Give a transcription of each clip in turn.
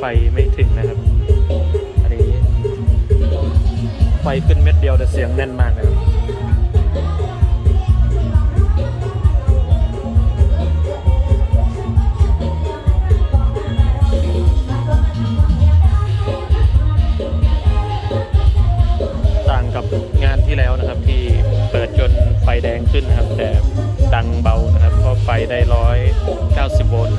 ไฟไม่ถึงนะครับ อันนี้ ไฟขึ้นเม็ดเดียวแต่เสียงแน่นมากนะครับต่างกับงานที่แล้วนะครับที่เปิดจนไฟแดงขึ้นนะครับ แต่ดังเบานะครับเพราะไฟได้ร้อยเก้าสิบโวลต์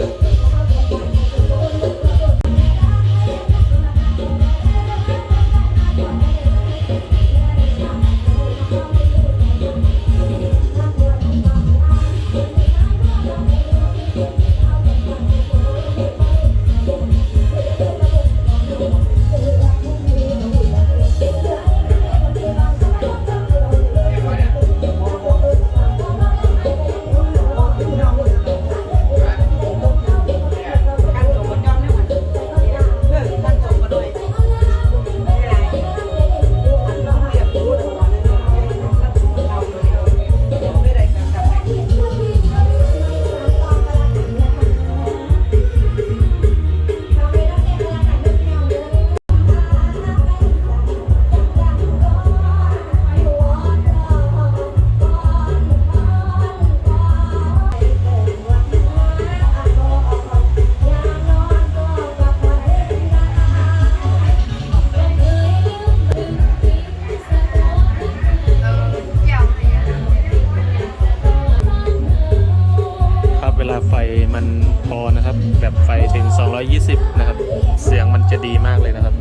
นะครับ เสียงมันจะดีมากเลยนะครับ